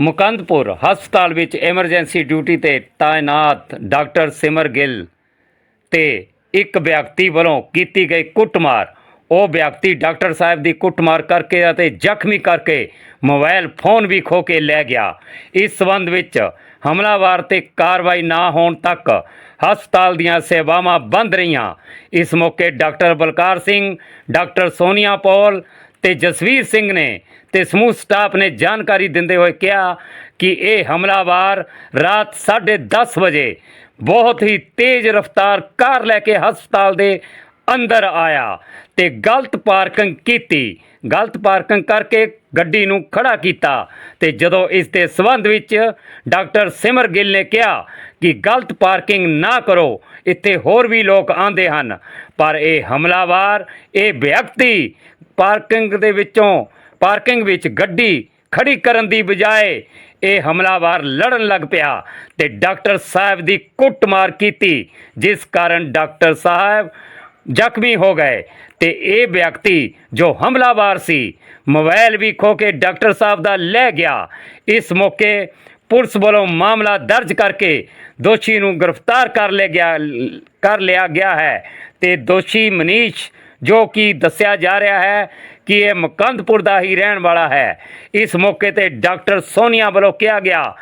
ਮੁਕੰਦਪੁਰ ਹਸਪਤਾਲ ਵਿੱਚ emergency duty ਤੇ ਤਾਇਨਾਤ ਡਾਕਟਰ ਸਿਮਰ ਗਿੱਲ ਤੇ ਇੱਕ ਵਿਅਕਤੀ ਵੱਲੋਂ ਕੀਤੀ ਗਈ ਕੁੱਟਮਾਰ। ਉਹ ਵਿਅਕਤੀ ਡਾਕਟਰ ਸਾਹਿਬ ਦੀ ਕੁੱਟਮਾਰ ਕਰਕੇ ਅਤੇ ਜ਼ਖਮੀ ਕਰਕੇ ਮੋਬਾਈਲ ਫੋਨ ਵੀ ਖੋ ਕੇ ਲੈ ਗਿਆ। ਇਸ ਸਬੰਧ ਵਿੱਚ ਹਮਲਾਵਰ ਤੇ ਕਾਰਵਾਈ ਨਾ ਹੋਣ ਤੱਕ ਹਸਪਤਾਲ ਦੀਆਂ ਸੇਵਾਵਾਂ ਬੰਦ ਰਹੀਆਂ। ਇਸ ਮੌਕੇ ਡਾਕਟਰ ਬਲਕਾਰ ਸਿੰਘ, ਡਾਕਟਰ ਸੋਨੀਆ ਪੌਲ ਤੇ ਜਸਵੀਰ ਸਿੰਘ ਨੇ ਤੇ ਸਮੂਹ ਸਟਾਫ ਨੇ ਜਾਣਕਾਰੀ ਦਿੰਦੇ ਹੋਏ ਕਿਹਾ ਕਿ ਇਹ ਹਮਲਾਵਰ ਰਾਤ 10:30 ਵਜੇ ਬਹੁਤ ਹੀ ਤੇਜ਼ ਰਫ਼ਤਾਰ ਕਾਰ ਲੈ ਕੇ ਹਸਪਤਾਲ ਦੇ ਅੰਦਰ ਆਇਆ। ਤੇ ਗਲਤ ਪਾਰਕਿੰਗ ਕੀਤੀ। ਗਲਤ ਪਾਰਕਿੰਗ ਕਰਕੇ ਗੱਡੀ ਨੂੰ ਖੜਾ ਕੀਤਾ ਤੇ ਜਦੋਂ ਇਸ ਦੇ ਸਬੰਧ ਵਿੱਚ ਡਾਕਟਰ ਸਿਮਰ ਗਿੱਲ ਨੇ ਕਿਹਾ ਕਿ ਗਲਤ ਪਾਰਕਿੰਗ ਨਾ ਕਰੋ, ਇੱਥੇ ਹੋਰ ਵੀ ਲੋਕ ਆਂਦੇ ਹਨ। ਪਰ ਇਹ ਹਮਲਾਵਾਰ, ਇਹ ਵਿਅਕਤੀ ਪਾਰਕਿੰਗ ਦੇ ਵਿੱਚੋਂ, ਪਾਰਕਿੰਗ ਵਿੱਚ ਗੱਡੀ ਖੜੀ ਕਰਨ ਦੀ ਬਜਾਏ ਇਹ ਹਮਲਾਵਰ ਲੜਨ ਲੱਗ ਪਿਆ ਤੇ ਡਾਕਟਰ ਸਾਹਿਬ ਦੀ ਕੁੱਟਮਾਰ ਕੀਤੀ, ਜਿਸ ਕਾਰਨ ਡਾਕਟਰ ਸਾਹਿਬ ਜ਼ਖਮੀ ਹੋ ਗਏ ਤੇ ਇਹ ਵਿਅਕਤੀ ਜੋ ਹਮਲਾਵਰ ਸੀ, ਮੋਬਾਈਲ ਵੀ ਖੋ ਕੇ ਡਾਕਟਰ ਸਾਹਿਬ ਦਾ ਲੈ ਗਿਆ। ਇਸ ਮੌਕੇ ਪੁਲਿਸ ਵੱਲੋਂ ਮਾਮਲਾ ਦਰਜ ਕਰਕੇ ਦੋਸ਼ੀ ਨੂੰ ਗ੍ਰਿਫਤਾਰ ਕਰ ਲਿਆ ਗਿਆ, ਕਰ ਲਿਆ ਗਿਆ ਹੈ ਤੇ ਦੋਸ਼ੀ ਮਨੀਸ਼, ਜੋ ਕਿ ਦੱਸਿਆ ਜਾ ਰਿਹਾ ਹੈ ਕਿ ਇਹ ਮੁਕੰਦਪੁਰ ਦਾ ਹੀ ਰਹਿਣ ਵਾਲਾ ਹੈ। ਇਸ ਮੌਕੇ ਤੇ ਡਾਕਟਰ ਸੋਨੀਆ ਵੱਲੋਂ ਕਿਹਾ ਗਿਆ,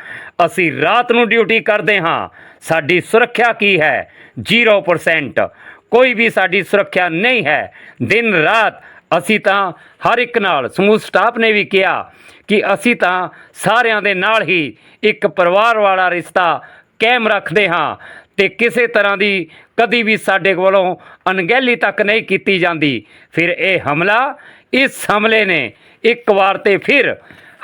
ਅਸੀਂ ਰਾਤ ਨੂੰ ਡਿਊਟੀ ਕਰਦੇ ਹਾਂ, ਸਾਡੀ ਸੁਰੱਖਿਆ ਕੀ ਹੈ? 0% ਕੋਈ ਵੀ ਸਾਡੀ ਸੁਰੱਖਿਆ ਨਹੀਂ ਹੈ। ਦਿਨ ਰਾਤ ਅਸੀਂ ਤਾਂ ਹਰ ਇੱਕ ਨਾਲ, ਸਮੂਹ ਸਟਾਫ ਨੇ ਵੀ ਕਿਹਾ ਕਿ ਅਸੀਂ ਤਾਂ ਸਾਰਿਆਂ ਦੇ ਨਾਲ ਹੀ ਇੱਕ ਪਰਿਵਾਰ ਵਾਲਾ ਰਿਸ਼ਤਾ ਕਾਇਮ ਰੱਖਦੇ ਹਾਂ ਤੇ ਕਿਸੇ ਤਰ੍ਹਾਂ ਦੀ ਕਦੀ ਵੀ ਸਾਡੇ ਕੋਲੋਂ ਅਣਗਹਿਲੀ ਤੱਕ ਨਹੀਂ ਕੀਤੀ ਜਾਂਦੀ। ਫਿਰ ਇਹ ਹਮਲਾ, ਇਸ ਹਮਲੇ ਨੇ ਇੱਕ ਵਾਰ ਤੇ ਫਿਰ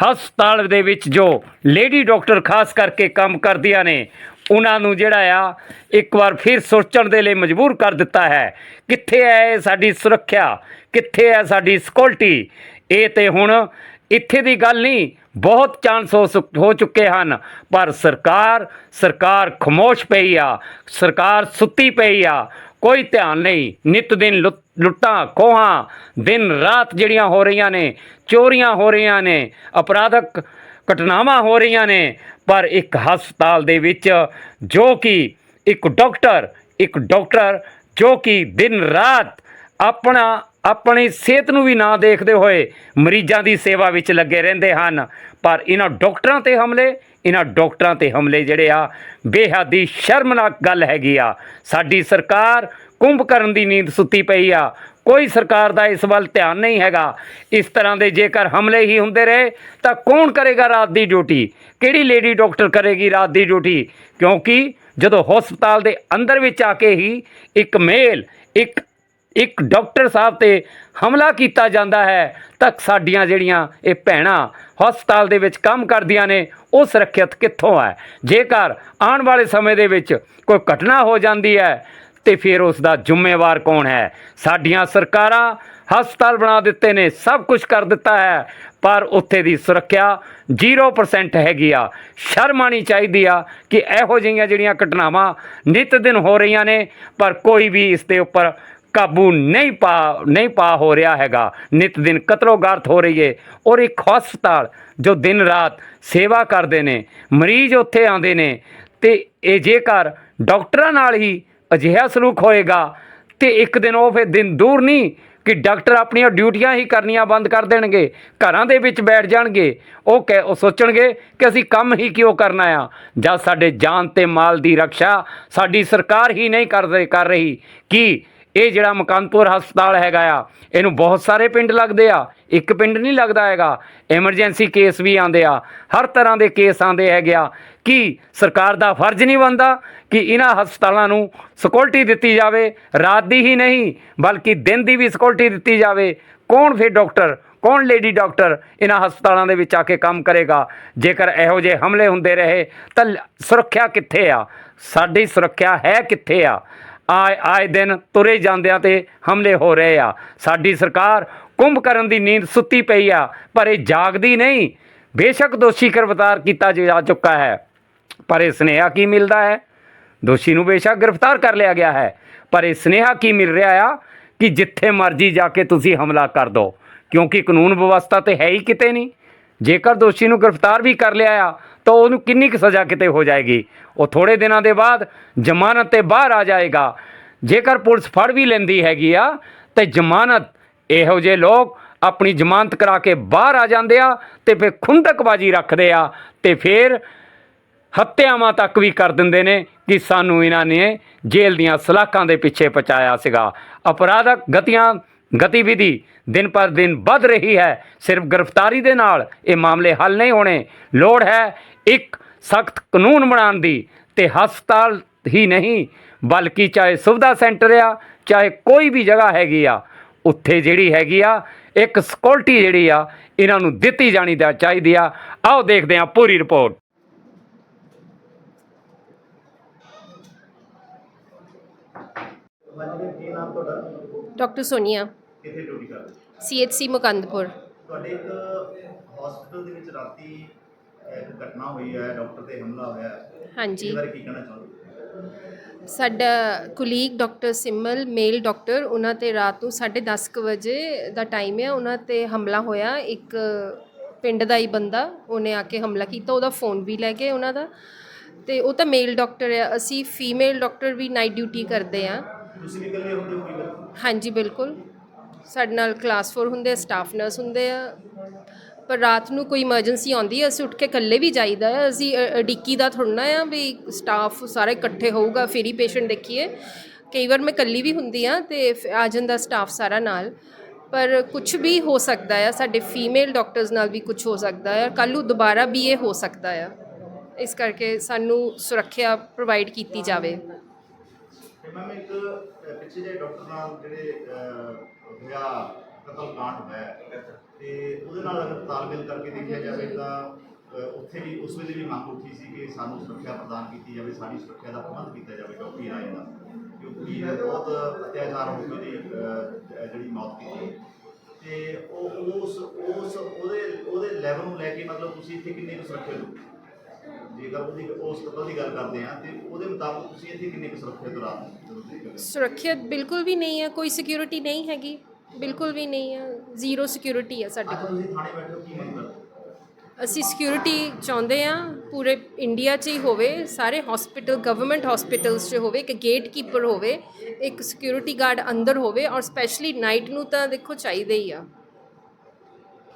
ਹਸਪਤਾਲ ਦੇ ਵਿੱਚ ਜੋ ਲੇਡੀ ਡਾਕਟਰ ਖਾਸ ਕਰਕੇ ਕੰਮ ਕਰਦੀਆਂ ਨੇ ਉਹਨਾਂ ਨੂੰ ਜਿਹੜਾ ਆ, ਇੱਕ ਵਾਰ ਫਿਰ ਸੋਚਣ ਦੇ ਲਈ ਮਜਬੂਰ ਕਰ ਦਿੱਤਾ ਹੈ। ਕਿੱਥੇ ਹੈ ਇਹ ਸਾਡੀ ਸੁਰੱਖਿਆ? ਕਿੱਥੇ ਹੈ ਸਾਡੀ ਸਿਕਿਉਰਿਟੀ ਇਹ ਤੇ ਹੁਣ ਇੱਥੇ ਦੀ ਗੱਲ ਨਹੀਂ, ਬਹੁਤ ਚਾਂਸ ਹੋ ਸੁ- ਹੋ ਚੁੱਕੇ ਹਨ। ਪਰ ਸਰਕਾਰ ਸਰਕਾਰ ਖਮੋਸ਼ ਪਈ ਆ, ਸਰਕਾਰ ਸੁੱਤੀ ਪਈ ਆ। ਕੋਈ ਧਿਆਨ ਨਹੀਂ, ਨਿਤ ਦਿਨ ਲੁੱਟ- ਲੁੱਟਾਂ, ਖੋਹਾਂ ਦਿਨ ਰਾਤ ਜਿਹੜੀਆਂ ਹੋ ਰਹੀਆਂ ਨੇ, ਚੋਰੀਆਂ ਹੋ ਰਹੀਆਂ ਨੇ, ਅਪਰਾਧਕ ਘਟਨਾਵਾਂ ਹੋ ਰਹੀਆਂ ਨੇ, ਪਰ ਇੱਕ ਹਸਪਤਾਲ ਦੇ ਵਿੱਚ ਜੋ ਕਿ ਇੱਕ ਡਾਕਟਰ ਇੱਕ ਡਾਕਟਰ ਜੋ ਕਿ ਦਿਨ ਰਾਤ ਆਪਣਾ, ਆਪਣੀ ਸਿਹਤ ਨੂੰ ਵੀ ਨਾ ਦੇਖਦੇ ਹੋਏ ਮਰੀਜ਼ਾਂ ਦੀ ਸੇਵਾ ਵਿੱਚ ਲੱਗੇ ਰਹਿੰਦੇ ਹਨ। ਪਰ ਇਹਨਾਂ ਡਾਕਟਰਾਂ ਤੇ ਹਮਲੇ, ਇਹਨਾਂ ਡਾਕਟਰਾਂ ਤੇ ਹਮਲੇ ਜਿਹੜੇ ਆ, ਬੇਹੱਦ ਹੀ ਸ਼ਰਮਨਾਕ ਗੱਲ ਹੈਗੀ ਆ। ਸਾਡੀ ਸਰਕਾਰ ਕੁੰਭ ਕਰਨ ਦੀ ਨੀਂਦ ਸੁੱਤੀ ਪਈ ਆ। ਕੋਈ ਸਰਕਾਰ ਦਾ ਇਸ ਵੱਲ ਧਿਆਨ ਨਹੀਂ ਹੈਗਾ। ਇਸ ਤਰ੍ਹਾਂ ਦੇ ਜੇਕਰ ਹਮਲੇ ਹੀ ਹੁੰਦੇ ਰਹੇ, ਤਾਂ ਕੌਣ ਕਰੇਗਾ ਰਾਤ ਦੀ ਡਿਊਟੀ? ਕਿਹੜੀ ਲੇਡੀ ਡਾਕਟਰ ਕਰੇਗੀ ਰਾਤ ਦੀ ਡਿਊਟੀ? ਕਿਉਂਕਿ ਜਦੋਂ ਹਸਪਤਾਲ ਦੇ ਅੰਦਰ ਵਿੱਚ ਆ ਕੇ ਹੀ ਇੱਕ ਮੇਲ, ਇੱਕ ਇੱਕ ਡਾਕਟਰ ਸਾਹਿਬ ਤੇ ਹਮਲਾ ਕੀਤਾ ਜਾਂਦਾ ਹੈ ਤਾਂ ਸਾਡੀਆਂ ਜਿਹੜੀਆਂ ਇਹ ਭੈਣਾਂ ਹਸਪਤਾਲ ਦੇ ਵਿੱਚ ਕੰਮ ਕਰਦੀਆਂ ਨੇ, ਉਹ ਸੁਰੱਖਿਅਤ ਕਿੱਥੋਂ ਹੈ? ਜੇਕਰ ਆਉਣ ਵਾਲੇ ਸਮੇਂ ਦੇ ਵਿੱਚ ਕੋਈ ਘਟਨਾ ਹੋ ਜਾਂਦੀ ਹੈ ਤੇ ਫਿਰ ਉਸ ਦਾ ਜ਼ਿੰਮੇਵਾਰ ਕੌਣ ਹੈ? ਸਾਡੀਆਂ ਸਰਕਾਰਾਂ ਹਸਪਤਾਲ ਬਣਾ ਦਿੱਤੇ ਨੇ, ਸਭ ਕੁਝ ਕਰ ਦਿੱਤਾ ਹੈ, ਪਰ ਉੱਥੇ ਦੀ ਸੁਰੱਖਿਆ 0% ਹੈਗੀ ਆ। ਸ਼ਰਮ ਆਉਣੀ ਚਾਹੀਦੀ ਆ ਕਿ ਇਹੋ ਜਿਹੀਆਂ ਜਿਹੜੀਆਂ ਘਟਨਾਵਾਂ ਨਿਤ ਦਿਨ ਹੋ ਰਹੀਆਂ ਨੇ, ਪਰ ਕੋਈ ਵੀ ਇਸ ਦੇ ਉੱਪਰ ਕਾਬੂ ਨਹੀਂ ਪਾ ਨਹੀਂ ਪਾ ਹੋ ਰਿਹਾ ਹੈਗਾ। ਨਿਤ ਦਿਨ ਕਤਲੋਗਾਰਤ ਹੋ ਰਹੀ ਹੈ ਔਰ ਇੱਕ ਹਸਪਤਾਲ ਜੋ ਦਿਨ ਰਾਤ ਸੇਵਾ ਕਰਦੇ ਨੇ, ਮਰੀਜ਼ ਉੱਥੇ ਆਉਂਦੇ ਨੇ, ਤੇ ਇਹ ਜੇਕਰ ਡਾਕਟਰਾਂ ਨਾਲ ਹੀ ਅਜਿਹਾ ਸਲੂਕ ਹੋਏਗਾ ਤੇ ਇੱਕ ਦਿਨ ਉਹ ਫਿਰ ਦਿਨ ਦੂਰ ਨਹੀਂ ਕਿ ਡਾਕਟਰ ਆਪਣੀਆਂ ਡਿਊਟੀਆਂ ਹੀ ਕਰਨੀਆਂ ਬੰਦ ਕਰ ਦੇਣਗੇ, ਘਰਾਂ ਦੇ ਵਿੱਚ ਬੈਠ ਜਾਣਗੇ, ਉਹ ਕਹਿ, ਉਹ ਸੋਚਣਗੇ ਕਿ ਅਸੀਂ ਕੰਮ ਹੀ ਕਿਉਂ ਕਰਨਾ ਆ? ਜਾਂ ਸਾਡੇ ਜਾਨ ਤੇ ਮਾਲ ਦੀ ਰੱਖਿਆ ਸਾਡੀ ਸਰਕਾਰ ਹੀ ਨਹੀਂ ਕਰ ਰਹੀ ਕਰ ਰਹੀ। ਕਿ ਇਹ ਜਿਹੜਾ ਮਕਾਨਪੁਰ ਹਸਪਤਾਲ ਹੈਗਾ ਆ, ਇਹਨੂੰ ਬਹੁਤ ਸਾਰੇ ਪਿੰਡ ਲੱਗਦੇ ਆ, ਇੱਕ ਪਿੰਡ ਨਹੀਂ ਲੱਗਦਾ ਹੈਗਾ ਐਮਰਜੈਂਸੀ ਕੇਸ ਵੀ ਆਉਂਦੇ ਆ, ਹਰ ਤਰ੍ਹਾਂ ਦੇ ਕੇਸ ਆਉਂਦੇ ਹੈਗੇ ਆ, ਕੀ ਸਰਕਾਰ ਦਾ ਫਰਜ਼ ਨਹੀਂ ਬਣਦਾ ਕਿ ਇਹਨਾਂ ਹਸਪਤਾਲਾਂ ਨੂੰ ਸਿਕਿਉਰਿਟੀ ਦਿੱਤੀ ਜਾਵੇ, ਰਾਤ ਦੀ ਹੀ ਨਹੀਂ, ਬਲਕਿ ਦਿਨ ਦੀ ਵੀ ਸਿਕਿਉਰਿਟੀ ਦਿੱਤੀ ਜਾਵੇ, ਕੌਣ ਫਿਰ ਡਾਕਟਰ ਕੌਣ ਲੇਡੀ ਡਾਕਟਰ ਇਹਨਾਂ ਹਸਪਤਾਲਾਂ ਦੇ ਵਿੱਚ ਆ ਕੇ ਕੰਮ ਕਰੇਗਾ, ਜੇਕਰ ਇਹੋ ਜਿਹੇ ਹਮਲੇ ਹੁੰਦੇ ਰਹੇ, ਤਾਂ ਲ- ਸੁਰੱਖਿਆ ਕਿੱਥੇ ਆ? ਸਾਡੀ ਸੁਰੱਖਿਆ ਹੈ ਕਿੱਥੇ ਆ? ਆਏ ਆਏ ਦਿਨ ਤੁਰੇ ਜਾਂਦਿਆਂ ਤੇ ਹਮਲੇ ਹੋ ਰਹੇ ਆ। ਸਾਡੀ ਸਰਕਾਰ ਕੁੰਭ ਕਰਨ ਦੀ ਨੀਂਦ ਸੁੱਤੀ ਪਈ ਆ, ਪਰ ਇਹ ਜਾਗਦੀ ਨਹੀਂ। ਬੇਸ਼ੱਕ ਦੋਸ਼ੀ ਗ੍ਰਿਫਤਾਰ ਕੀਤਾ ਜਾ ਚੁੱਕਾ ਹੈ, ਪਰ ਇਹ ਸੁਨੇਹਾ ਕੀ ਮਿਲਦਾ ਹੈ? ਦੋਸ਼ੀ ਨੂੰ ਬੇਸ਼ੱਕ ਗ੍ਰਿਫਤਾਰ ਕਰ ਲਿਆ ਗਿਆ ਹੈ, ਪਰ ਇਹ ਸੁਨੇਹਾ ਕੀ ਮਿਲ ਰਿਹਾ ਆ ਕਿ ਜਿੱਥੇ ਮਰਜ਼ੀ ਜਾ ਕੇ ਤੁਸੀਂ ਹਮਲਾ ਕਰ ਦਿਓ ਕਿਉਂਕਿ ਕਾਨੂੰਨ ਵਿਵਸਥਾ ਤੇ ਹੈ ਹੀ ਕਿਤੇ ਨਹੀਂ। ਜੇਕਰ ਦੋਸ਼ੀ ਨੂੰ ਗ੍ਰਿਫਤਾਰ ਵੀ ਕਰ ਲਿਆ ਆ ਤਾਂ ਉਹਨੂੰ ਕਿੰਨੀ ਕੁ ਸਜ਼ਾ ਕਿਤੇ ਹੋ ਜਾਏਗੀ? ਉਹ ਥੋੜੇ ਦਿਨਾਂ ਦੇ ਬਾਅਦ ਜ਼ਮਾਨਤ ਤੇ ਬਾਹਰ ਆ ਜਾਏਗਾ। ਜੇਕਰ ਪੁਲਿਸ ਫੜ ਵੀ ਲੈਂਦੀ ਹੈਗੀ ਆ, ਤੇ ਜ਼ਮਾਨਤ, ਇਹੋ ਜਿਹੇ ਲੋਕ ਆਪਣੀ ਜ਼ਮਾਨਤ ਕਰਾ ਕੇ ਬਾਹਰ ਆ ਜਾਂਦੇ ਆ ਤੇ ਫਿਰ ਖੁੰਦਕਬਾਜੀ ਰੱਖਦੇ ਆ ਤੇ ਫਿਰ ਹੱਤਿਆਵਾਂ ਤੱਕ ਵੀ ਕਰ ਦਿੰਦੇ ਨੇ ਕਿ ਸਾਨੂੰ ਇਹਨਾਂ ਨੇ ਜੇਲ੍ਹ ਦੀਆਂ ਸਲਾਖਾਂ ਦੇ ਪਿੱਛੇ ਪਹੁੰਚਾਇਆ ਸੀਗਾ। ਅਪਰਾਧਕ ਗਤੀਆਂ ਗਤੀਵਿਧੀ ਦਿਨ ਪਰ ਦਿਨ ਵੱਧ ਰਹੀ ਹੈ। ਸਿਰਫ ਗ੍ਰਿਫਤਾਰੀ ਦੇ ਨਾਲ ਇਹ ਮਾਮਲੇ ਹੱਲ ਨਹੀਂ ਹੋਣੇ। ਲੋੜ ਹੈ ਇੱਕ ਸਖਤ ਕਾਨੂੰਨ ਬਣਾਉਣ ਦੀ ਤੇ ਹਸਪਤਾਲ ਹੀ ਨਹੀਂ, ਬਲਕਿ ਚਾਹੇ ਸੁਵਿਧਾ ਸੈਂਟਰ ਆ, ਚਾਹੇ ਕੋਈ ਵੀ ਜਗ੍ਹਾ ਹੈਗੀ ਆ, ਉੱਥੇ ਜਿਹੜੀ ਹੈਗੀ ਆ, ਇੱਕ ਸਿਕਿਉਰਿਟੀ ਜਿਹੜੀ ਆ, ਇਹਨਾਂ ਨੂੰ ਦਿੱਤੀ ਜਾਣੀ ਦਾ ਚਾਹੀਦੀ ਆ। ਆਓ ਦੇਖਦੇ ਆ ਪੂਰੀ ਰਿਪੋਰਟ। ਡਾਕਟਰ ਸੋਨੀਆ। ਕਿੱਥੇ ਡਿਊਟੀ ਕਰਦੇ ਸੀਐਚਸੀ ਮੁਕੰਦਪੁਰ। ਤੁਹਾਡੇ ਇੱਕ ਹਸਪੀਟਲ ਦੇ ਵਿੱਚ ਰਾਤੀ ਇੱਕ ਘਟਨਾ ਹੋਈ ਹੈ ਡਾਕਟਰ ਤੇ ਹਮਲਾ ਹੋਇਆ ਹੈ। ਹਾਂਜੀ। ਇਸ ਬਾਰੇ ਕੀ ਕਹਿਣਾ ਚਾਹੋਗੇ? ਸਾਡਾ ਕੁਲੀਗ ਡਾਕਟਰ ਸਿਮਲ ਮੇਲ ਡਾਕਟਰ ਉਹਨਾਂ ਤੇ ਰਾਤ ਨੂੰ 10:30 ਕੁ ਵਜੇ ਦਾ ਟਾਈਮ ਹੈ ਉਹਨਾਂ ਤੇ ਹਮਲਾ ਹੋਇਆ। ਇੱਕ ਪਿੰਡ ਦਾ ਹੀ ਬੰਦਾ ਉਹਨੇ ਆ ਕੇ ਹਮਲਾ ਕੀਤਾ ਉਹਦਾ ਫੋਨ ਵੀ ਲੈ ਗਏ ਉਹਨਾਂ ਦਾ। ਤੇ ਉਹ ਤਾਂ ਮੇਲ ਡਾਕਟਰ ਹੈ। ਅਸੀਂ ਫੀਮੇਲ ਡਾਕਟਰ ਵੀ ਨਾਈਟ ਡਿਊਟੀ ਕਰਦੇ ਆ ਤੁਸੀਂ ਵੀ ਇਕੱਲੇ ਹੁੰਦੇ ਹੋ ਕੀ ਹਾਂਜੀ ਬਿਲਕੁਲ। ਸਾਡੇ ਨਾਲ ਕਲਾਸ 4 ਹੁੰਦੇ ਆ ਸਟਾਫ ਨਰਸ ਹੁੰਦੇ ਆ। ਪਰ ਰਾਤ ਨੂੰ ਕੋਈ ਇਮਰਜੈਂਸੀ ਆਉਂਦੀ ਹੈ ਅਸੀਂ ਉੱਠ ਕੇ ਇਕੱਲੇ ਵੀ ਜਾਈਦਾ ਹੈ ਅਸੀਂ, ਅ- ਅਡਿੱਕੀ ਦਾ ਥੋੜ੍ਹਾ ਆ ਵੀ ਸਟਾਫ ਸਾਰੇ ਇਕੱਠੇ ਹੋਊਗਾ, ਫਿਰ ਹੀ ਪੇਸ਼ੈਂਟ ਦੇਖੀਏ। ਕਈ ਵਾਰ ਮੈਂ ਇਕੱਲੀ ਵੀ ਹੁੰਦੀ ਆ ਤੇ ਫਿਰ ਆ ਜਾਂਦਾ ਸਟਾਫ ਸਾਰਾ ਨਾਲ। ਪਰ ਕੁਝ ਵੀ ਹੋ ਸਕਦਾ ਆ, ਸਾਡੇ ਫੀਮੇਲ ਡਾਕਟਰਸ ਨਾਲ ਵੀ ਕੁਝ ਹੋ ਸਕਦਾ ਆ। ਕੱਲ੍ਹ ਨੂੰ ਦੁਬਾਰਾ ਵੀ ਇਹ ਹੋ ਸਕਦਾ ਆ। ਇਸ ਕਰਕੇ ਸਾਨੂੰ ਸੁਰੱਖਿਆ ਪ੍ਰੋਵਾਈਡ ਕੀਤੀ ਜਾਵੇ। ਮੈਮ ਇੱਕ ਅਹ, ਪਿੱਛੇ ਜੇ ਡਾਕਟਰ ਨਾਲ ਜਿਹੜੇ ਅਹ, ਹੋਇਆ ਕਤਲ ਕਾਂਡ ਹੋਇਆ ਹੈ, ਤੇ ਉਹਦੇ ਨਾਲ ਅਗਰ ਤਾਲਮੇਲ ਕਰਕੇ ਦੇਖਿਆ ਜਾਵੇ ਤਾਂ ਅਹ, ਉੱਥੇ ਵੀ ਉਸ ਵੇਲੇ ਵੀ ਮੰਗ ਉੱਠੀ ਸੀ ਕਿ ਸਾਨੂੰ ਸੁਰੱਖਿਆ ਪ੍ਰਦਾਨ ਕੀਤੀ ਜਾਵੇ ਸਾਡੀ ਸੁਰੱਖਿਆ ਦਾ ਪ੍ਰਬੰਧ ਕੀਤਾ ਜਾਵੇ ਡਾਕਟਰੀ ਰਾਜ ਦਾ ਕਿਉਂਕਿ ਇਹ ਬਹੁਤ ਅਤਿਆਚਾਰ ਹੋ ਕੇ ਅਹ, ਜਿਹੜੀ ਮੌਤ ਕੀਤੀ ਤੇ ਉਹ ਉਸ ਉਸ ਉਹਦੇ ਉਹਦੇ ਲੈਵਲ ਨੂੰ ਲੈ ਕੇ ਮਤਲਬ ਤੁਸੀਂ ਇੱਥੇ ਕਿੰਨੇ ਕੁ ਸੁਰੱਖਿਅਤ ਹੋ? ਜੇਕਰ ਉਹਦੀ ਉਸ ਕਤਲ ਦੀ ਗੱਲ ਕਰਦੇ ਆ ਤੇ ਉਹਦੇ ਮੁਤਾਬਕ ਤੁਸੀਂ ਇੱਥੇ ਕਿੰਨੇ ਕੁ ਸੁਰੱਖਿਅਤ ਰਾਤ ਜਦੋਂ ਬਿਲਕੁਲ ਵੀ ਨਹੀਂ ਹੈ ਕੋਈ ਸਿਕਿਉਰਿਟੀ ਨਹੀਂ ਹੈਗੀ ਬਿਲਕੁਲ ਵੀ ਨਹੀਂ ਹੈ ਜ਼ੀਰੋ ਸਿਕਿਉਰਿਟੀ ਹੈ ਸਾਡੇ ਅੱਜ ਕੋਲ। ਤੁਸੀਂ ਥਾਣੇ ਬੈਠੇ ਹੋ ਕੀ ਮੰਗ ਕਰਦੇ ਹੋ? ਅਸੀਂ ਸਿਕਿਉਰਿਟੀ ਚਾਹੁੰਦੇ ਆ ਪੂਰੇ ਇੰਡੀਆ 'ਚ ਹੀ ਹੋਵੇ ਸਾਰੇ ਹਸਪੀਟਲ ਗਵਰਨਮੈਂਟ ਹਸਪੀਟਲਸ 'ਚ ਹੋਵੇ ਕਿ ਗੇਟ ਕੀਪਰ ਹੋਵੇ ਇੱਕ ਸਿਕਿਉਰਿਟੀ ਗਾਰਡ ਅੰਦਰ ਹੋਵੇ ਔਰ ਸਪੈਸ਼ਲੀ ਨਾਈਟ ਨੂੰ ਤਾਂ ਦੇਖੋ ਚਾਹੀਦੇ ਹੀ ਆ।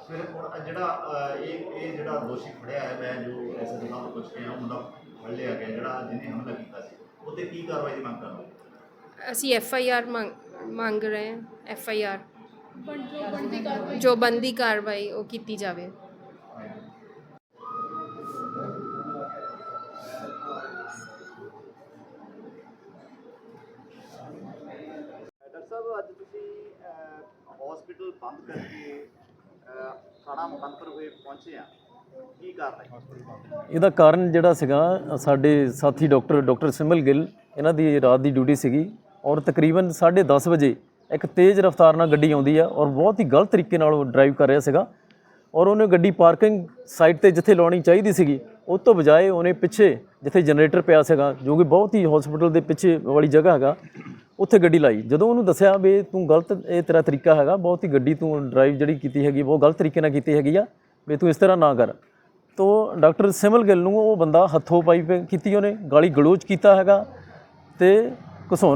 ਫਿਰ ਹੁਣ ਜਿਹੜਾ ਇਹ ਇਹ ਜਿਹੜਾ ਦੋਸ਼ੀ ਫੜਿਆ ਹੈ ਮੈਂ ਜੋ ਐਸੇ ਦਿਨਾਂ ਤੋਂ ਪੁੱਛ ਰਿਹਾ ਮੁੰਡਾ ਫੜ ਲਿਆ ਗਿਆ ਜਿਹੜਾ ਜਿਹਨੇ ਹਮਲਾ ਕੀਤਾ ਸੀ ਉਹਤੇ ਕੀ ਕਾਰਵਾਈ ਦੀ ਮੰਗ ਕਰੋ ਅਸੀਂ ਐਫ ਆਈ ਆਰ ਮੰਗ ਰਹੇ ਹਾਂ ਐਫ ਆਈ ਆਰ ਜੋ ਬੰਦੀ ਕਾਰਵਾਈ ਉਹ ਕੀਤੀ ਜਾਵੇ। ਡਾਕਟਰ ਸਾਹਿਬ ਅੱਜ ਤੁਸੀਂ ਹਸਪੀਟਲ ਬੰਦ ਕਰਕੇ ਥਾਣਾ ਮੁਕੰਦਰ ਹੋਏ ਪਹੁੰਚੇ ਆ ਕੀ ਕਾਰਨ ਇਹਦਾ ਕਾਰਨ ਜਿਹੜਾ ਸੀਗਾ, ਸਾਡੇ ਸਾਥੀ ਡਾਕਟਰ ਡਾਕਟਰ ਸਿਮਲ ਗਿੱਲ, ਇਹਨਾਂ ਦੀ ਰਾਤ ਦੀ ਡਿਊਟੀ ਸੀਗੀ ਔਰ ਤਕਰੀਬਨ 10:30 ਵਜੇ ਇੱਕ ਤੇਜ਼ ਰਫ਼ਤਾਰ ਨਾਲ ਗੱਡੀ ਆਉਂਦੀ ਆ ਔਰ ਬਹੁਤ ਹੀ ਗਲਤ ਤਰੀਕੇ ਨਾਲ ਉਹ ਡਰਾਈਵ ਕਰ ਰਿਹਾ ਸੀਗਾ ਔਰ ਉਹਨੇ ਗੱਡੀ ਪਾਰਕਿੰਗ ਸਾਈਟ ਤੇ ਜਿੱਥੇ ਲਾਉਣੀ ਚਾਹੀਦੀ ਸੀਗੀ ਉਹ ਤੋਂ ਬਜਾਏ ਉਹਨੇ ਪਿੱਛੇ ਜਿੱਥੇ ਜਨਰੇਟਰ ਪਿਆ ਸੀਗਾ, ਜੋ ਕਿ ਬਹੁਤ ਹੀ ਹਸਪੀਟਲ ਦੇ ਪਿੱਛੇ ਵਾਲੀ ਜਗ੍ਹਾ ਹੈਗਾ, ਉੱਥੇ ਗੱਡੀ ਲਾਈ। ਜਦੋਂ ਉਹਨੂੰ ਦੱਸਿਆ ਵੀ ਤੂੰ ਗਲਤ, ਇਹ ਤੇਰਾ ਤਰੀਕਾ ਹੈਗਾ, ਬਹੁਤ ਹੀ ਗੱਡੀ ਤੂੰ ਡਰਾਈਵ ਜਿਹੜੀ ਕੀਤੀ ਹੈਗੀ, ਬਹੁਤ ਗਲਤ ਤਰੀਕੇ ਨਾਲ ਕੀਤੀ ਹੈਗੀ ਆ, ਵੀ ਤੂੰ ਇਸ ਤਰ੍ਹਾਂ ਨਾ ਕਰ। ਤੋ ਡਾਕਟਰ ਸਿਮਲ ਗਿੱਲ ਨੂੰ ਉਹ ਬੰਦਾ ਹੱਥੋਂ ਪਾਈ ਪਈ ਕੀਤੀ ਉਹਨੇ, ਗਾਲੀ ਗਲੋਚ ਕੀਤਾ ਹੈਗਾ, ਤੇ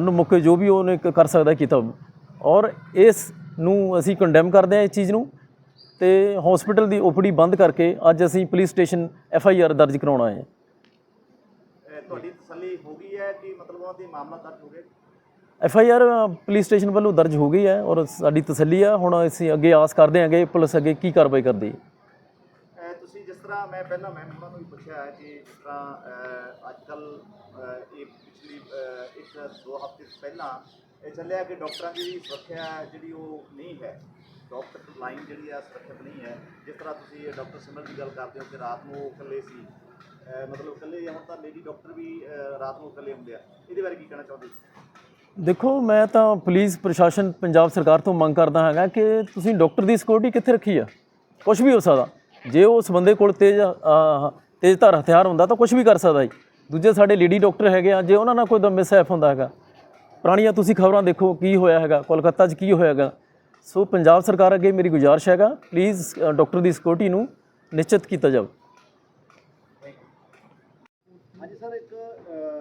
ਨੂੰ ਮੁੱਕੇ ਜੋ ਵੀ ਉਹਨੇ ਕਰ ਸਕਦਾ ਕੀਤਾ। ਔਰ ਇਸ ਨੂੰ ਅਸੀਂ ਕੰਡੈਮ ਕਰਦੇ ਹਾਂ ਇਸ ਚੀਜ਼ ਨੂੰ। ਤੇ ਹਸਪੀਟਲ ਦੀ ਓਪੀਡੀ ਬੰਦ ਕਰਕੇ ਅੱਜ ਅਸੀਂ police station F I R ਦਰਜ ਕਰਾਉਣਾ ਹੈ। ਅਹ, ਤੁਹਾਡੀ ਤਸੱਲੀ ਹੋ ਗਈ ਹੈ ਕਿ ਮਤਲਬ ਉਹਦੀ ਮਾਮਲਾ ਦਰਜ ਹੋ ਗਿਆ? F I R police station ਵੱਲੋਂ ਦਰਜ ਹੋ ਗਈ ਹੈ ਔਰ ਸਾਡੀ ਤਸੱਲੀ ਹੈ ਹੁਣ ਅਸੀਂ ਅੱਗੇ ਆਸ ਕਰਦੇ ਹਾਂਗੇ ਪੁਲਿਸ ਅੱਗੇ ਕੀ ਕਾਰਵਾਈ ਕਰਦੀ ਹੈ। ਤੁਸੀਂ ਜਿਸ ਤਰ੍ਹਾਂ ਮੈਂ ਪਹਿਲਾਂ ਮੈਮ ਉਹਨਾਂ ਨੂੰ ਵੀ ਪੁੱਛਿਆ ਹੈ ਕਿ ਜਿਸ ਤਰ੍ਹਾਂ ਅੱਜ ਕੱਲ ਇਹ ਪਿਛਲੀ ਇੱਕ ਦੋ ਹਫ਼ਤੇ ਪਹਿਲਾਂ ਇਹ ਚੱਲਿਆ ਕਿ ਡਾਕਟਰਾਂ ਦੀ ਸੁਰੱਖਿਆ ਹੈ ਜਿਹੜੀ ਉਹ ਨਹੀਂ ਹੈ। ਡਾਕਟਰ ਲਾਈਨ ਜਿਹੜੀ ਆ ਸੁਰੱਖਿਅਤ ਨਹੀਂ ਹੈ। ਜਿਸ ਤਰ੍ਹਾਂ ਤੁਸੀਂ ਡਾਕਟਰ ਸਿਮਰ ਦੀ ਗੱਲ ਕਰਦੇ ਹੋ ਕਿ ਰਾਤ ਨੂੰ ਉਹ ਇਕੱਲੇ ਸੀ ਮਤਲਬ ਇਕੱਲੇ ਹੁਣ ਤਾਂ ਲੇਡੀ ਡਾਕਟਰ ਵੀ ਰਾਤ ਨੂੰ ਇਕੱਲੇ ਹੁੰਦੇ ਆ। ਇਹਦੇ ਬਾਰੇ ਕੀ ਕਹਿਣਾ ਚਾਹੁੰਦੇ ਦੇਖੋ ਮੈਂ ਤਾਂ ਪੁਲਿਸ ਪ੍ਰਸ਼ਾਸਨ ਪੰਜਾਬ ਸਰਕਾਰ ਤੋਂ ਮੰਗ ਕਰਦਾ ਹਾਂਗਾ ਕਿ ਤੁਸੀਂ ਡਾਕਟਰ ਦੀ ਸਿਕਿਉਰਿਟੀ ਕਿੱਥੇ ਰੱਖੀ ਆ? ਕੁਝ ਵੀ ਹੋ ਸਕਦਾ। ਜੇ ਉਸ ਬੰਦੇ ਕੋਲ ਤੇਜ਼ ਅਹ, ਤੇਜ਼ਧਾਰ ਹਥਿਆਰ ਹੁੰਦਾ ਤਾਂ ਕੁਝ ਵੀ ਕਰ ਸਕਦਾ ਜੀ। ਦੂਜੇ ਸਾਡੇ ਲੇਡੀ ਡਾਕਟਰ ਹੈਗੇ ਆ ਜੇ ਉਹਨਾਂ ਨਾਲ ਕੋਈ ਮਿਸਹੈਪ ਹੁੰਦਾ ਹੈਗਾ। ਪੁਰਾਣੀਆਂ ਤੁਸੀਂ ਖਬਰਾਂ ਦੇਖੋ ਕੀ ਹੋਇਆ ਹੈਗਾ ਕੋਲਕਾਤਾ 'ਚ ਕੀ ਹੋਇਆ ਹੈਗਾ। ਸੋ ਪੰਜਾਬ ਸਰਕਾਰ ਅੱਗੇ ਮੇਰੀ ਗੁਜ਼ਾਰਿਸ਼ ਹੈਗਾ ਪਲੀਜ਼ ਡਾਕਟਰ ਦੀ ਸਿਕਿਉਰਿਟੀ ਨੂੰ ਨਿਸ਼ਚਿਤ ਕੀਤਾ ਜਾਵੇ। ਹਾਂਜੀ ਸਰ ਇੱਕ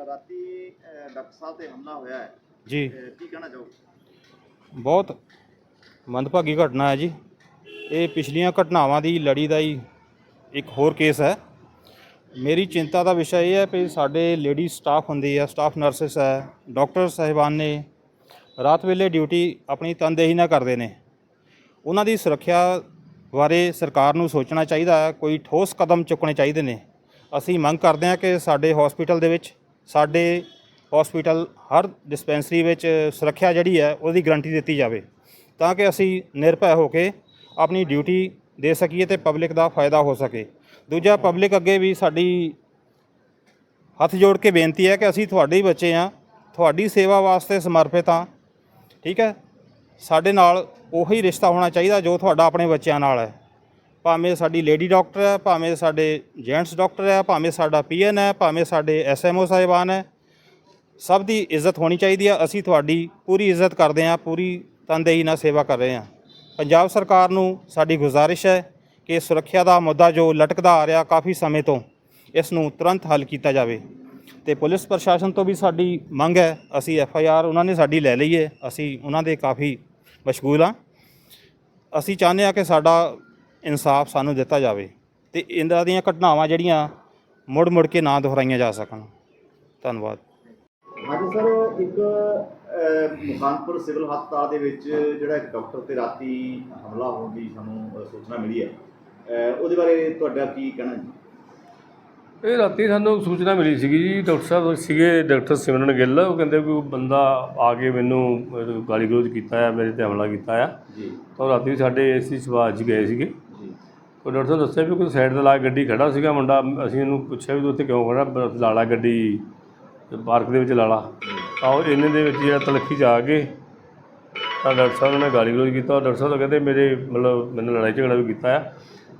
ਰਾਤੀ ਡਾਕਟਰ ਸਾਹਿਬ ਤੇ ਹਮਲਾ ਹੋਇਆ ਹੈ। ਜੀ। ਕੀ ਕਹਿਣਾ ਚਾਹੋਗੇ? ਬਹੁਤ ਮੰਦਭਾਗੀ ਘਟਨਾ ਹੈ ਜੀ। ਇਹ ਪਿਛਲੀਆਂ ਘਟਨਾਵਾਂ ਦੀ ਲੜੀ ਦਾ ਹੀ ਇੱਕ ਹੋਰ ਕੇਸ ਹੈ। ਮੇਰੀ ਚਿੰਤਾ ਦਾ ਵਿਸ਼ਾ ਇਹ ਹੈ ਕਿ ਸਾਡੇ ਲੇਡੀ ਸਟਾਫ ਹੁੰਦੀ ਹੈ ਸਟਾਫ ਨਰਸਿਸ ਹੈ ਡਾਕਟਰ ਸਾਹਿਬਾਨ ਨੇ ਰਾਤ ਵੇਲੇ ਡਿਊਟੀ ਆਪਣੀ ਤਨਦੇਹੀ ਨਾਲ ਕਰਦੇ ਨੇ। ਉਹਨਾਂ ਦੀ ਸੁਰੱਖਿਆ ਬਾਰੇ ਸਰਕਾਰ ਨੂੰ ਸੋਚਣਾ ਚਾਹੀਦਾ ਹੈ ਕੋਈ ਠੋਸ ਕਦਮ ਚੁੱਕਣੇ ਚਾਹੀਦੇ ਨੇ। ਅਸੀਂ ਮੰਗ ਕਰਦੇ ਹਾਂ ਕਿ ਸਾਡੇ ਹਸਪੀਟਲ ਦੇ ਵਿੱਚ, ਸਾਡੇ ਹਸਪੀਟਲ ਹਰ ਡਿਸਪੈਂਸਰੀ ਵਿੱਚ ਸੁਰੱਖਿਆ ਜਿਹੜੀ ਹੈ, ਉਹਦੀ ਗਰੰਟੀ ਦਿੱਤੀ ਜਾਵੇ। ਤਾਂ ਕਿ ਅਸੀਂ ਨਿਰਭੈ ਹੋ ਕੇ ਆਪਣੀ ਡਿਊਟੀ ਦੇ ਸਕੀਏ ਤੇ ਪਬਲਿਕ ਦਾ ਫਾਇਦਾ ਹੋ ਸਕੇ। ਦੂਜਾ, ਪਬਲਿਕ ਅੱਗੇ ਵੀ ਸਾਡੀ ਹੱਥ ਜੋੜ ਕੇ ਬੇਨਤੀ ਹੈ ਕਿ ਅਸੀਂ ਤੁਹਾਡੇ ਹੀ ਬੱਚੇ ਆ ਤੁਹਾਡੀ ਸੇਵਾ ਵਾਸਤੇ ਸਮਰਪਿਤ ਹਾਂ। ਠੀਕ ਹੈ? ਸਾਡੇ ਨਾਲ ਉਹੀ ਰਿਸ਼ਤਾ ਹੋਣਾ ਚਾਹੀਦਾ ਜੋ ਤੁਹਾਡਾ ਆਪਣੇ ਬੱਚਿਆਂ ਨਾਲ ਹੈ। ਭਾਵੇਂ ਸਾਡੀ ਲੇਡੀ ਡਾਕਟਰ ਹੈ, ਭਾਵੇਂ ਸਾਡੇ ਜੈਂਟਸ ਡਾਕਟਰ ਹੈ, ਭਾਵੇਂ ਸਾਡਾ ਪੀਐਨ ਹੈ, ਭਾਵੇਂ ਸਾਡੇ ਐਸਐਮਓ ਸਾਹਿਬਾਨ ਹੈ, ਸਭ ਦੀ ਇੱਜ਼ਤ ਹੋਣੀ ਚਾਹੀਦੀ ਹੈ। ਅਸੀਂ ਤੁਹਾਡੀ ਪੂਰੀ ਇੱਜ਼ਤ ਕਰਦੇ ਹਾਂ, ਪੂਰੀ ਤਨਦੇਹੀ ਨਾਲ ਸੇਵਾ ਕਰ ਰਹੇ ਹਾਂ। ਪੰਜਾਬ ਸਰਕਾਰ ਨੂੰ ਸਾਡੀ ਗੁਜ਼ਾਰਿਸ਼ ਹੈ ਕਿ ਸੁਰੱਖਿਆ ਦਾ ਮੁੱਦਾ ਜੋ ਲਟਕਦਾ ਆ ਰਿਹਾ ਕਾਫੀ ਸਮੇਂ ਤੋਂ, ਇਸ ਨੂੰ ਤੁਰੰਤ ਹੱਲ ਕੀਤਾ ਜਾਵੇ। ਤੇ ਪੁਲਿਸ ਪ੍ਰਸ਼ਾਸਨ ਤੋਂ ਵੀ ਸਾਡੀ ਮੰਗ ਹੈ, ਅਸੀਂ ਐਫ ਆਈ ਆਰ ਉਹਨਾਂ ਨੇ ਸਾਡੀ ਲੈ ਲਈ ਹੈ, ਅਸੀਂ ਉਹਨਾਂ ਦੇ ਕਾਫੀ ਮਸ਼ਗੂਲ ਹਾਂ। ਅਸੀਂ ਚਾਹੁੰਦੇ ਹਾਂ ਕਿ ਸਾਡਾ ਇਨਸਾਫ ਸਾਨੂੰ ਦਿੱਤਾ ਜਾਵੇ ਤੇ ਇਹਨਾਂ ਦੀਆਂ ਘਟਨਾਵਾਂ ਜਿਹੜੀਆਂ ਮੁੜ ਮੁੜ ਕੇ ਨਾ ਦੁਹਰਾਈਆਂ ਜਾ ਸਕਣ। ਧੰਨਵਾਦ। ਹਾਂਜੀ ਸਰ, ਇੱਕ ਮੁਖਾਨਪੁਰ ਸਿਵਲ ਹਸਪਤਾਲ ਦੇ ਵਿੱਚ ਜਿਹੜਾ ਇੱਕ ਡਾਕਟਰ ਤੇ ਰਾਤੀ ਹਮਲਾ ਹੋਣ ਦੀ ਸਾਨੂੰ ਸੂਚਨਾ ਮਿਲੀ ਹੈ। ਉਹਦੇ ਬਾਰੇ ਤੁਹਾਡਾ ਕੀ ਕਹਿਣਾ ਜੀ? ਇਹ ਰਾਤੀ ਸਾਨੂੰ ਸੂਚਨਾ ਮਿਲੀ ਸੀਗੀ ਜੀ ਡਾਕਟਰ ਸਾਹਿਬ ਸੀਗੇ ਡਾਕਟਰ ਸਿਮਰਨ ਗਿੱਲ ਉਹ ਕਹਿੰਦੇ ਕੋਈ ਬੰਦਾ ਆ ਕੇ ਮੈਨੂੰ ਗਾਲੀ ਗਲੋਚ ਕੀਤਾ ਆ ਮੇਰੇ ਤੇ ਹਮਲਾ ਕੀਤਾ ਆ। ਜੀ। ਤਾਂ ਰਾਤੀ ਸਾਡੇ ਏਸੀ ਸਵਾਜ ਗਏ ਸੀਗੇ। ਜੀ। ਉਹ ਡਾਕਟਰ ਸਾਹਿਬ ਦੱਸਿਆ ਵੀ ਕੋਈ ਸਾਈਡ ਤੇ ਲਾ ਕੇ ਗੱਡੀ ਖੜਾ ਸੀਗਾ ਮੁੰਡਾ ਅਸੀਂ ਇਹਨੂੰ ਪੁੱਛਿਆ ਵੀ ਤੂੰ ਉੱਥੇ ਕਿਉਂ ਖੜਾ ਬ- ਲਾ ਲਾ ਗੱਡੀ ਪਾਰਕ ਦੇ ਵਿੱਚ ਲਾ ਲਾ। ਤਾਂ ਉਹ ਇੰਨੇ ਦੇ ਵਿੱਚ ਜਿਹੜਾ ਤਲਖੀ ਆ ਕੇ ਤਾਂ ਡਾਕਟਰ ਸਾਹਿਬ ਨੇ ਗਾਲੀ ਗਲੋਚ ਕੀਤਾ ਉਹ ਡਾਕਟਰ ਸਾਹਿਬ ਕਹਿੰਦੇ ਮੇਰੇ ਮਤਲਬ ਮੈਨੂੰ ਲੜਾਈ ਝਗੜਾ ਵੀ ਕੀਤਾ ਆ।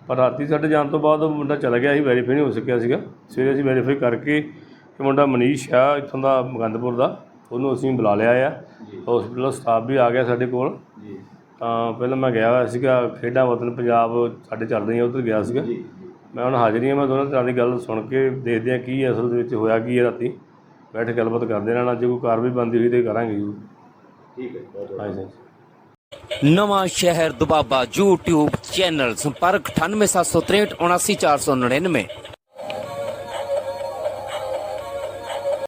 ਪਰ ਰਾਤੀ ਸਾਡੇ ਜਾਣ ਤੋਂ ਬਾਅਦ ਉਹ ਮੁੰਡਾ ਚਲਾ ਗਿਆ ਸੀ ਵੈਰੀਫਾਈ ਨਹੀਂ ਹੋ ਸਕਿਆ ਸੀਗਾ। ਸਵੇਰੇ ਅਸੀਂ ਵੈਰੀਫਾਈ ਕਰਕੇ ਇਹ ਮੁੰਡਾ ਮਨੀਸ਼ ਆ ਇੱਥੋਂ ਦਾ ਮਗੰਦਪੁਰ ਦਾ। ਉਹਨੂੰ ਅਸੀਂ ਬੁਲਾ ਲਿਆ ਆ। ਹਸਪੀਟਲ ਸਟਾਫ ਵੀ ਆ ਗਿਆ ਸਾਡੇ ਕੋਲ। ਜੀ। ਤਾਂ ਪਹਿਲਾਂ ਮੈਂ ਗਿਆ ਹੋਇਆ ਸੀਗਾ ਖੇਡਾਂ ਵਤਨ ਪੰਜਾਬ ਸਾਡੇ ਚੱਲ ਰਹੀਆਂ ਉੱਧਰ ਗਿਆ ਸੀਗਾ। ਮੈਂ ਹੁਣ ਹਾਜ਼ਰੀ ਹਾਂ ਮੈਂ ਦੋਨਾਂ ਤਰ੍ਹਾਂ ਦੀ ਗੱਲ ਸੁਣ ਕੇ ਦੇਖਦੇ ਹਾਂ ਕੀ ਅਸਲ ਦੇ ਵਿੱਚ ਹੋਇਆ ਕੀ ਹੈ ਰਾਤੀ। ਬੈਠ ਕੇ ਗੱਲਬਾਤ ਕਰਦੇ ਰਹਿਣਾ ਜੇ ਕੋਈ ਕਾਰਵਾਈ ਬਣਦੀ ਹੋਈ ਤੇ ਕਰਾਂਗੇ ਜੀ ਠੀਕ ਹੈ ਹਾਂਜੀ। ਨਵਾਂ ਸ਼ਹਿਰ ਦੁਬਾਬਾ YouTube ਚੈਨਲ ਸੰਪਰਕ 98763 79499